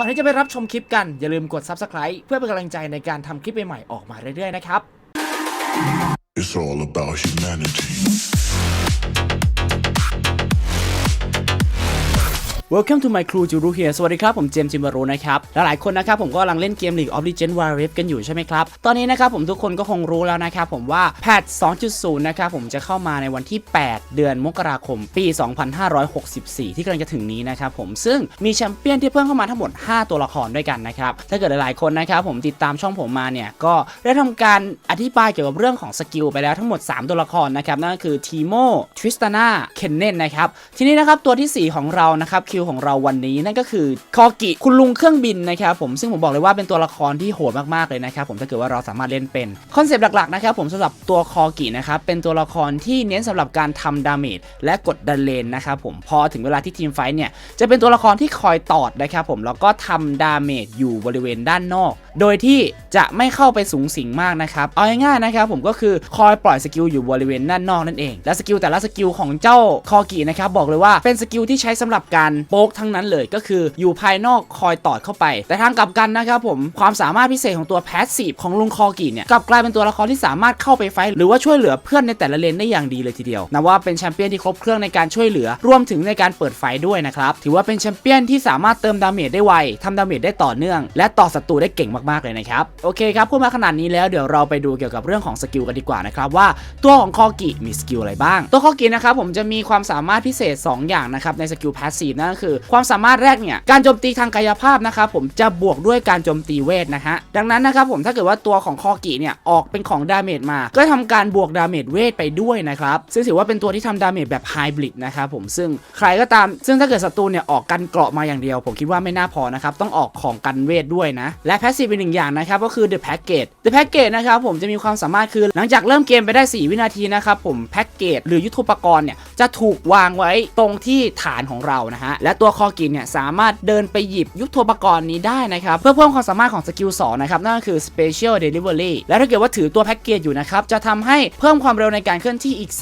ก่อนที่จะไปรับชมคลิปกันอย่าลืมกด Subscribe เพื่อเป็นกำลังใจในการทำคลิปใหม่ๆออกมาเรื่อยๆนะครับ It's all about humanity. Welcome to my crew จูรูเฮียสวัสดีครับ ผมเจมส์จิมบารูนะครับและหลายคนนะครับผมก็กำลังเล่นเกม League of Legends Wild Rift กันอยู่ใช่ไหมครับ ตอนนี้นะครับผมทุกคนก็คงรู้แล้วนะครับผมว่าแพท 2.0 นะครับผมจะเข้ามาในวันที่ 8 เดือนมกราคมปี 2564 ที่กำลังจะถึงนี้นะครับผมซึ่งมีแชมเปี้ยนที่เพิ่มเข้ามาทั้งหมด 5 ตัวละครด้วยกันนะครับถ้าเกิดหลายๆคนนะครับผมติดตามช่องผมมาเนี่ยก็ได้ทำการอธิบายเกี่ยวกับเรื่องของสกิลไปแล้วทั้งหมด 3 ตัวละครนะครับนั่นก็คือทีโมทริสตานาเคนเนนนะครับทีนี้นะครับตัวที่ 4 ของเรานะครับคิวของเราวันนี้นั่นก็คือคอกิคุณลุงเครื่องบินนะครับผมซึ่งผมบอกเลยว่าเป็นตัวละครที่โหดมากๆเลยนะครับผมถ้าเกิดว่าเราสามารถเล่นเป็นคอนเซปต์หลักๆนะครับผมสำหรับตัวคอกินะครับเป็นตัวละครที่เน้นสำหรับการทำดาเมจและกดดันเลนนะครับผมพอถึงเวลาที่ทีมไฟท์เนี่ยจะเป็นตัวละครที่คอยตอดนะครับผมแล้วก็ทำดาเมจอยู่บริเวณด้านนอกโดยที่จะไม่เข้าไปสูงสิงมากนะครับ เอาง่ายๆนะครับผมก็คือคอยปล่อยสกิลอยู่บริเวณด้านนอกนั่นเอง และสกิลแต่ละสกิลของเจ้าคอกินะครับบอกเลยว่าเป็นสกิลที่ใช้สำหรับการโป๊กทั้งนั้นเลยก็คืออยู่ภายนอกคอยตอดเข้าไป แต่ทางกลับกันนะครับผมความสามารถพิเศษของตัวแพสซีฟของลุงคอกิเนี่ยกลับกลายเป็นตัวละครที่สามารถเข้าไปไฟหรือว่าช่วยเหลือเพื่อนในแต่ละเลนได้อย่างดีเลยทีเดียวนับว่าเป็นแชมเปี้ยนที่ครบเครื่องในการช่วยเหลือรวมถึงในการเปิดไฟด้วยนะครับถือว่าเป็นแชมเปี้ยนที่สามารถเติมดาเมจได้ไวทำดาเมจได้ต่อเนื่อง และต่อศัตรูได้เก่งมากๆเลยนะครับโอเคครับพูดมาขนาดนี้แล้วเดี๋ยวเราไปดูเกี่ยวกับเรื่องของสกิลกันดีกว่านะครับว่าตัวของคอกิมีสกิลอะไรบ้าง ตัวคอกินะครับผมจะมีความสามารถพิเศษ 2 อย่างนะครับในสกิลพาสซีฟนั่นก็คือ ความสามารถแรกเนี่ยการโจมตีทางกายภาพนะครับผมจะบวกด้วยการโจมตีเวทนะฮะดังนั้นนะครับผมถ้าเกิดว่าตัวของคอกิเนี่ยออกเป็นของดาเมจมา ก็ทำการบวกดาเมจเวทไปด้วยนะครับซึ่งถือว่าเป็นตัวที่ทำดาเมจแบบไฮบริดนะครับผมซึ่งใครก็ตาม ซึ่งถ้าเกิดศัตรูเนี่ยออกกันเกราะมาอย่างเดียว ผมคิดว่าไม่น่าพอนะครับต้องออกของกันเวทด้วยนะและแพสซีฟเป็นหนึ่งอย่างนะครับก็คือ The Package The Package นะครับผมจะมีความสามารถคือหลังจากเริ่มเกมไปได้ 4 วินาทีนะครับผมแพ็กเกจหรือยุทโธปกรณ์เนี่ยจะถูกวางไว้ตรงที่ฐานของเรานะฮะและตัวคอกินเนี่ยสามารถเดินไปหยิบยุทโธปกรณ์นี้ได้นะครับเพื่อเพิ่มความสามารถของสกิล2นะครับนั่นก็คือ Special Delivery และถ้าเกิดว่าถือตัวแพ็กเกจอยู่นะครับจะทำให้เพิ่มความเร็วในการเคลื่อนที่อีก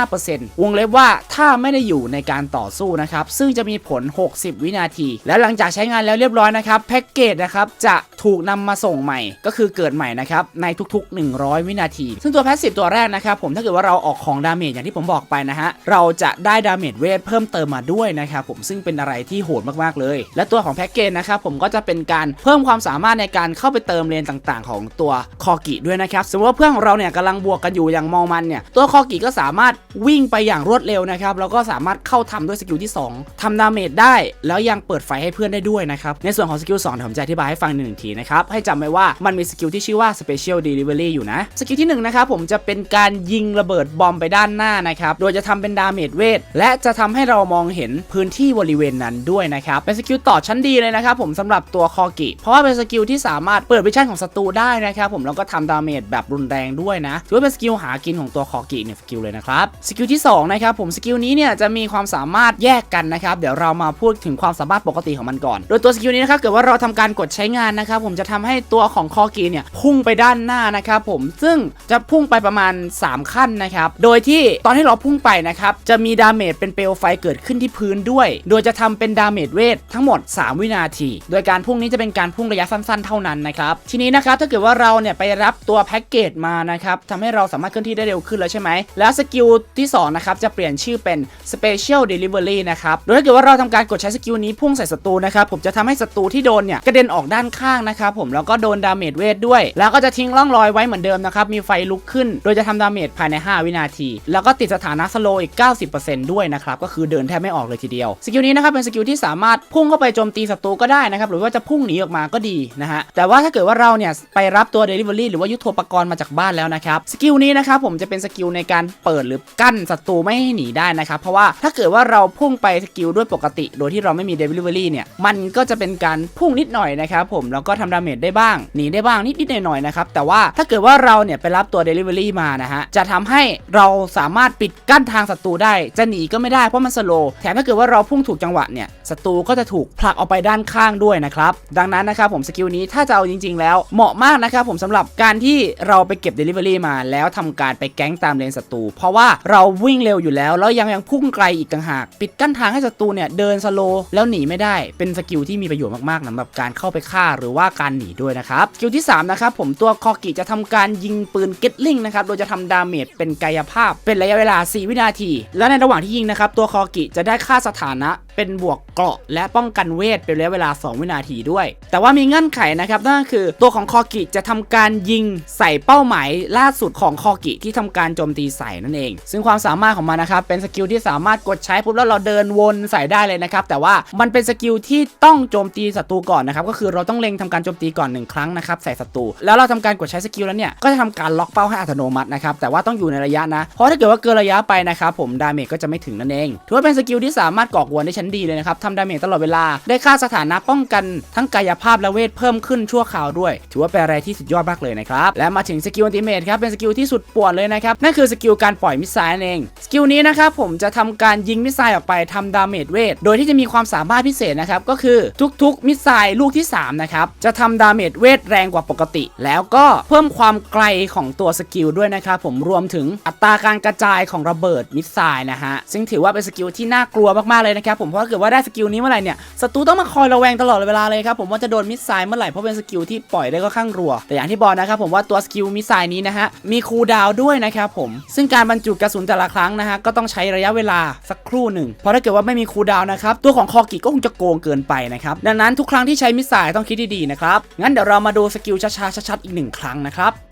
35%วงเล็บว่าถ้าไม่ได้อยู่ในการต่อสู้นะครับซึ่งจะมีผล 60 วินาที และหลังจากใช้งานแล้วเรียบร้อยนะครับแพ็กเกจนะครับจะถูกนำมาส่งใหม่ ก็คือเกิดใหม่นะครับในทุกๆ 100 วินาที ซึ่งตัวแพสซีฟตัวแรกนะครับผมถ้าเกิดว่าเราออกของดาเมจอย่างที่ผมบอกไปนะฮะเราจะได้ดาเมจเวทเพิ่มเติมมาด้วยนะครับผมซึ่งเป็นอะไรที่โหดมากๆเลย และตัวของแพ็กเกจนะครับผมก็จะเป็นการเพิ่มความสามารถในการเข้าไปเติมเลนต่างๆ ของตัวคอกิด้วยนะครับสมมติว่าเพื่อนของเราเนี่ยกำลังบวกกันอยู่อย่างมองมันเนี่ยตัวคอกิก็สามารถวิ่งไปอย่างรวดเร็วนะครับแล้วก็สามารถเข้าทำด้วยสกิลที่ 2ทำดาเมจได้ แล้วยังเปิดไฟให้เพื่อนได้ด้วยนะครับในส่วนของสกิล2ผมจะอธิบายให้ฟังหนึ่งทีนะครับให้จำไว้ว่ามันมีสกิลที่ชื่อว่า Special Delivery อยู่นะ สกิลที่1นนะครับผมจะเป็นการยิงระเบิดบอมไปด้านหน้านะครับ โดยจะทำเป็นดาเมจเวท และจะทำให้เรามองเห็นพื้นที่บริเวณนั้นด้วยนะครับ เป็นสกิลต่อชั้นดีเลยนะครับผมสำหรับตัวคอกิ เพราะว่าเป็นสกิลที่สามารถเปิดวิชั่นของศัตรูได้นะครับผมแล้วก็ทำดาเมจแบบรุนแรงด้วยนะถือว่าเป็นสกิลหากินของตัวคอกิเนี่ยสกิลเลยนะครับสกิลที่สองนะครับผมสกิลนี้เนี่ยจะมีความสามารถแยกกันนะครับเดี๋ยวเรามาพูดถึงความสามารถปกติของมันก่อน โดยตัวสกิลนี้นะครับเกิดว่าเราทำการกดใช้งานนะครับผมจะทำให้ตัวของคอกิเนี่ยพุ่งไปด้านหน้านะครับผมซึ่งจะพุ่งไปประมาณ 3 ขั้นนะครับโดยที่ตอนที่เราพุ่งไปนะครับจะมีดาเมจเป็นเปลวไฟเกิดขึ้นที่พื้นด้วย โดยจะทำเป็นดาเมจเวททั้งหมด 3 วินาที โดยการพุ่งนี้จะเป็นการพุ่งระยะสั้นๆ เท่านั้นนะครับทีนี้นะครับถ้าเกิดว่าเราเนี่ยไปรับตัวแพ็กเกจมานะครับทำให้เราสามารถเคลื่อนที่ได้เร็วขึ้นแล้วใช่ไหมแล้วสกิลที่สองนะครับจะเปลี่ยนชื่อเป็น Special Delivery นะครับโดยถ้าเกิดว่าเราทำการกดใช้สกิลนี้พุ่งใส่ศัตรูนะครับผมจะทำให้ศัตรูที่โดนเนี่ยกระเด็นออกด้านข้างนะครับผมแล้วก็โดนดาเมจเวทด้วย แล้วก็จะทิ้งร่องรอยไว้เหมือนเดิมนะครับมีไฟลุกขึ้น โดยจะทำดาเมจภายใน 5 วินาที แล้วก็ติดสถานะสโลอีก 90%ด้วยนะครับก็คือเดินแทบไม่ออกเลยทีเดียวสกิลนี้นะครับเป็นสกิลที่สามารถพุ่งเข้าไปโจมตีศัตรูก็ได้นะครับหรือว่าจะพุ่งหนีออกมาก็ดีนะฮะแต่ว่าถ้าเกิดว่าเราเนี่ยไปรับตัว Delivery หรือว่ายุทโธปกรณ์มาจากบ้านแล้วนะครับสกิลนี้นะครับผมจะเป็นสกิลในการเปิดหรือกั้นศัตรูไม่ให้หนีได้นะครับเพราะว่าถ้าเกิดว่าเราพุ่งไปสกิลด้วยปกติ โดยที่เราไม่มี Delivery เนี่ยมันก็จะเป็นการพุ่งนิดหน่อยนะครับผมแล้วก็ทำดาเมเมจได้บ้าง หนีได้บ้างนิดๆหน่อยๆนะครับ แต่ว่าถ้าเกิดว่าเราเนี่ยไปรับตัว Delivery มานะฮะ จะทำให้เราสามารถปิดกั้นทางศัตรูได้ จะหนีก็ไม่ได้เพราะมันสโลว์แถมถ้าเกิดว่าเราพุ่งถูกจังหวะเนี่ยศัตรูก็จะถูกผลักออกไปด้านข้างด้วยนะครับ ดังนั้นนะครับผมสกิลนี้ถ้าจะเอาจริง ๆ แล้วเหมาะมากนะครับผมสำหรับการที่เราไปเก็บ Delivery มา แล้วทำการไปแก๊งตามเลนศัตรูเพราะว่าเราวิ่งเร็วอยู่แล้วแล้วยังยังพุ่งไกลอีกต่างหาก ปิดกั้นทางให้ศัตรูเนี่ยเดินสโลว์แล้วหนีไม่ได้เป็นสกิลที่มีประโยชน์มากๆสำหรับการเข้าไปฆ่าหรือว่าการหนีด้วยนะครับสกิลที่3นะครับผมตัวคอกิจะทำการยิงปืนเกตลิงนะครับโดยจะทำดาเมจเป็นกายภาพ เป็นระยะเวลา 4 วินาที และในระหว่างที่ยิงนะครับตัวคอกิจะได้ค่าสถานะ เป็นบวกเกราะและป้องกันเวทเป็นระยะเวลา 2 วินาทีด้วย แต่ว่ามีเงื่อนไขนะครับนั่นก็คือตัวของคอกิจะทำการยิงใส่เป้าหมายล่าสุดของคอกิที่ทำการโจมตีใส่นั่นเอง ซึ่งความสามารถของมันนะครับเป็นสกิลที่สามารถกดใช้ปุ๊บแล้วเราเดินวนใส่ได้เลยนะครับแต่ว่ามันเป็นสกิลที่ต้องโจมตีศัตรูก่อนนะครับก็คือเราต้องเล็งทำการโจมตีก่อนหนึ่งครั้งนะครับใส่ศัตรูแล้วเราทำการกดใช้สกิลแล้วเนี่ยก็จะทำการล็อกเป้าให้อัตโนมัตินะครับแต่ว่าต้องอยู่ในระยะนะเพราะถ้าเกิดว่าเกินระยะไปนะครับผมดาเมจก็จะไม่ถึงนั่นเองถือว่าเป็นสกิลที่สามารถก่อกวนได้ชันดีเลยนะครับทำดาเมจตลอดเวลา ได้ค่าสถานะป้องกันทั้งกายภาพและเวทเพิ่มขึ้นชั่วคราวด้วย ถือว่าเป็นอะไรที่สุดยอดมากเลยนะครับและมาถึงสกิลอันติเมทครับเป็นสกิลที่สุดปวนเลยนะครับนั่นคือสกิลการปล่อยมิสไซล์นั่นเองสกิลนี้นะครับผมจะทำการยิงมิสไซล์ออกไปทำดาเมจเวทโดยที่จะมีความสามารถพิเศษนะครับก็คือทุกๆมิสไซล์ลูกที่3นะครับจะทำดาเมจเวทแรงกว่าปกติ แล้วก็เพิ่มความไกลของตัวสกิลด้วยนะครับผมรวมถึงอัตราการกระจายของระเบิดมิสไซล์นะฮะซึ่งถือว่าเป็นสกิลที่น่ากลัวมากๆเลยนะครับผมเราะเกิดว่าได้สกิลนี้เมื่อไหร่เนี่ยศัตรูต้องมาคอยระแวงตลอดเวลาเลยครับผมว่าจะโดนมิสไซล์เมื่อไหร่เพราะเป็นสกิลที่ปล่อยได้ก็ข้างรัว แต่อย่างที่บอกนะครับผมว่าตัวสกิลมิสไซล์นี้นะฮะมีคูลดาวด้วยนะครับผมซึ่งการบรรจุกระสุนแต่ละครั้งนะฮะก็ต้องใช้ระยะเวลาสักครู่หนึ่งเพราะถ้าเกิดว่าไม่มีคูลดาวน์นะครับตัวของคอกิก็คงจะโกงเกินไปนะครับดังนั้นทุกครั้งที่ใช้มิสไซล์ต้องคิดดีๆนะครับงั้นเดี๋ยวเรามาดูสกิลช้าๆชัดๆอีกหนึ่งครั้งนะครับ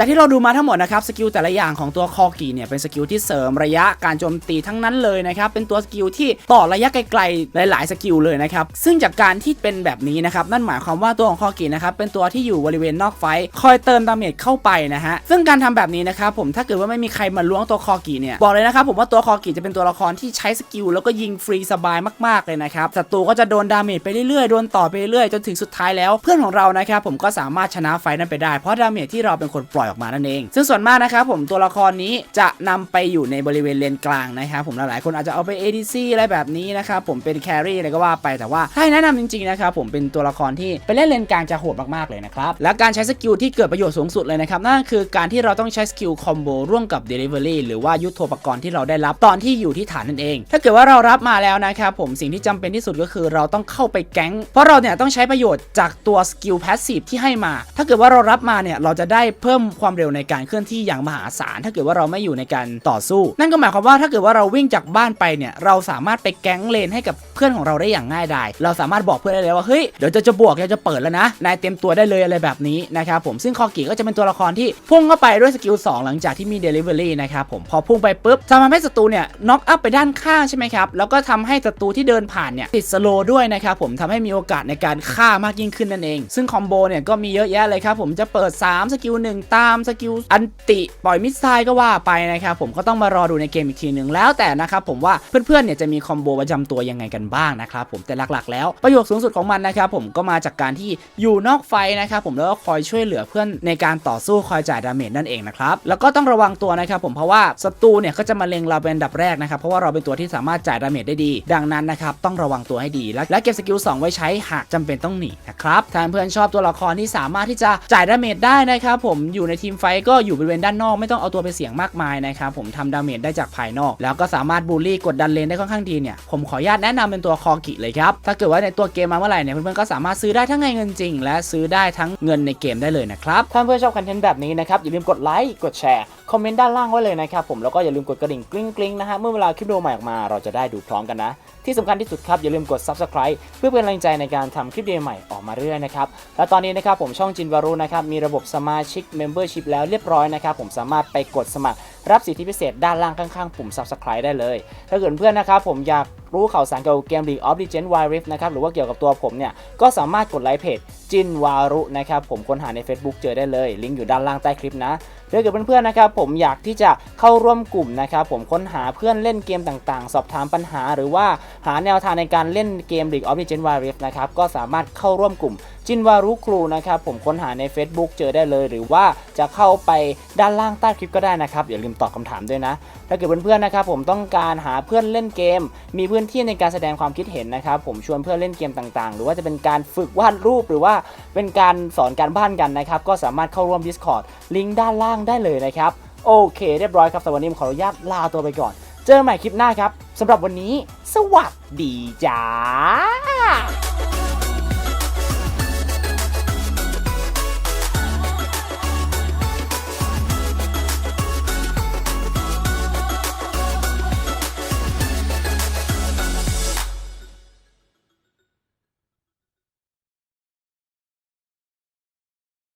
จากที่เราดูมาทั้งหมดนะครับสกิลแต่ละอย่างของตัวคอกีเนี่ยเป็นสกิลที่เสริมระยะการโจมตีทั้งนั้นเลยนะครับเป็นตัวสกิลที่ต่อระยะไกลๆหลาย ๆ สกิลเลยนะครับซึ่งจากการที่เป็นแบบนี้นะครับนั่นหมายความว่าตัวของคอกีนะครับเป็นตัวที่อยู่บริเวณนอกไฟคอยเติมดาเมจเข้าไปนะฮะซึ่งการทำแบบนี้นะครับผมถ้าเกิดว่าไม่มีใครมาล้วงตัวคอกีเนี่ยบอกเลยนะครับผมว่าตัวคอกีจะเป็นตัวละครที่ใช้สกิลแล้วก็ยิงฟรีสบายมากๆเลยนะครับศัตรูก็จะโดนดาเมจไปเรื่อยๆโดนต่อไปเรื่อยๆจนถึงสุดท้ายแล้ว เพื่อนของเรานะครับผมก็สามารถชนะไฟนั้นไปได้เพราะดาเมจที่เราเป็นคนปล่อยออกมานั่นเอง ซึ่งส่วนมากนะครับผมตัวละครนี้จะนำไปอยู่ในบริเวณเลนกลางนะครับผมหลายๆคนอาจจะเอาไป ADC อะไรแบบนี้นะครับผมเป็นแครี่อะไรก็ว่าไปแต่ว่าถ้าให้แนะนำจริงๆนะครับผมเป็นตัวละครที่ไปเล่นเลนกลางจะโหดมากๆเลยนะครับและการใช้สกิลที่เกิดประโยชน์สูงสุดเลยนะครับนั่นคือการที่เราต้องใช้สกิลคอมโบร่วมกับ Delivery หรือว่ายุทโธปกรณ์ที่เราได้รับตอนที่อยู่ที่ฐานนั่นเอง ถ้าเกิดว่าเรารับมาแล้วนะครับผมสิ่งที่จำเป็นที่สุดก็คือเราต้องเข้าไปแก๊ง เพราะเราเนี่ยต้องใช้ประโยชน์จากตัวสกิลพาสซีฟที่ให้มา ถ้าเกิดว่าเรารับมาเนี่ยเราจะได้เพิ่มความเร็วในการเคลื่อนที่อย่างมหาศาลถ้าเกิดว่าเราไม่อยู่ในการต่อสู้ นั่นก็หมายความว่าถ้าเกิดว่าเราวิ่งจากบ้านไปเนี่ยเราสามารถไปแก๊งเลนให้กับเพื่อนของเราได้อย่างง่ายดายเราสามารถบอกเพื่อนได้เลยว่าเฮ้ยเดี๋ยวจะจะบวกเดี๋ยวจะเปิดแล้วนะนายเตรียมตัวได้เลยอะไรแบบนี้นะครับผมซึ่งคอกิก็จะเป็นตัวละครที่พุ่งเข้าไปด้วยสกิล2หลังจากที่มี Delivery นะครับผมพอพุ่งไปปุ๊บจะทำให้ศัตรูเนี่ยน็อกอัพไปด้านข้างใช่ไหมครับแล้วก็ทำให้ศัตรูที่เดินผ่านเนี่ยติดสโลด้วยนะครับผมทำให้มีโอกาสในการฆ่ามากยิ่งขึ้นนั่นเอง ซึ่งคอมโบเนี่ยก็มีเยอะแยะเลยครับผมจะเปิด 3 สกิล1ตาามสกิลอันติปล่อยมิสไซล์ก็ว่าไปนะครับผมก็ต้องมารอดูในเกมอีกทีหนึ่งแล้วแต่นะครับผมว่าเพื่อนๆเนี่ยจะมีคอมโบประจำตัวยังไงกันบ้างนะครับผมแต่หลักๆ แล้วประโยชน์สูงสุดของมันนะครับผมก็มาจากการที่อยู่นอกไฟนะครับผมแล้วก็คอยช่วยเหลือเพื่อนในการต่อสู้คอยจ่ายดาเมจนั่นเองนะครับแล้วก็ต้องระวังตัวนะครับผมเพราะว่าศัตรูเนี่ยก็จะมาเล็งเราเป็นอันดับแรกนะครับเพราะว่าเราเป็นตัวที่สามารถจ่ายดาเมจได้ดี ดังนั้นนะครับต้องระวังตัวให้ดี และและเก็บสกิล2ไว้ใช้หากจำเป็นต้องหนีนะครับถ้าเพื่อนชอบตัวละครที่สามารถที่จะจ่ายดาเมจได้นะครับผมอยู่ในทีมไฟก็อยู่บริเวณด้านนอกไม่ต้องเอาตัวไปเสี่ยงมากมายนะครับผมทำดาเมจได้จากภายนอก แล้วก็สามารถบูลลี่กดดันเลนได้ค่อนข้างดีเนี่ยผมขออนุญาตแนะนำเป็นตัวคอกิเลยครับถ้าเกิดว่าในตัวเกมมาเมื่อไหร่เนี่ยเพื่อนๆก็สามารถซื้อได้ทั้งเงินจริง และซื้อได้ทั้งเงินในเกมได้เลยนะครับถ้าเพื่อนชอบคอนเทนต์แบบนี้นะครับอย่าลืมกดไลค์กดแชร์คอมเมนต์ด้านล่างไว้เลยนะครับผมแล้วก็อย่าลืมกดกระดิ่งกริ๊งกริ๊งนะฮะเมื่อเวลาคลิปวิดีโอใหม่ออกมาเราจะได้ดูพร้อมกันนะ ที่สำคัญที่สุดครับอย่าลืมกด subscribe เพื่อเป็นกำลังใจในการทำคลิปวิดีใหม่ออกมาเรื่อยนะครับและตอนนี้นะครับผมช่องจินวารุนะครับมีระบบสมาชิก Membership แล้วเรียบร้อยนะครับผมสามารถไปกดสมัครรับสิทธิพิเศษด้านล่างข้างๆปุ่ม subscribe ได้เลย ถ้าเกิดเพื่อนนะครับผมอยากรู้ข่าวสารเกี่ยวกับเกม League of Legends Wild Rift นะครับหรือว่าเกี่ยวกับตัวผมเนี่ยก็สามารถกดไลค์เพจจินวารุนะครับผมค้นหาใน Facebook เจอได้เลย ลิงก์อยู่ด้านล่างใต้คลิปนะ ถ้าเกิดเพื่อนๆนะครับผมอยากที่จะเข้าร่วมกลุ่มนะครับผมค้นหาเพื่อนเล่นเกมต่างๆ สอบถามปัญหา หรือว่าหาแนวทางในการเล่นเกม League of Legends Wild Rift นะครับก็สามารถเข้าร่วมกลุ่ม จินวารุครูนะครับผมค้นหาใน Facebook เจอได้เลย หรือว่าจะเข้าไปด้านล่างใต้คลิปก็ได้นะครับ อย่าลืมตอบคำถามด้วยนะ ถ้าเกิดเพื่อนๆนะครับผมต้องการหาเพื่อนเล่นเกม มีพื้นที่ในการแสดงความคิดเห็นนะครับผมชวนเพื่อนเล่นเกมต่างๆ หรือว่าจะเป็นการฝึกวาดรูปหรือว่าเป็นการสอนการบ้านกันนะครับก็สามารถเข้าร่วม Discord ลิงก์ด้านล่างได้เลยนะครับโอเค เรียบร้อยครับแต่วันนี้ผมขออนุญาตลาตัวไปก่อน เจอกันใหม่คลิปหน้าครับสำหรับวันนี้ สวัสดีจ้า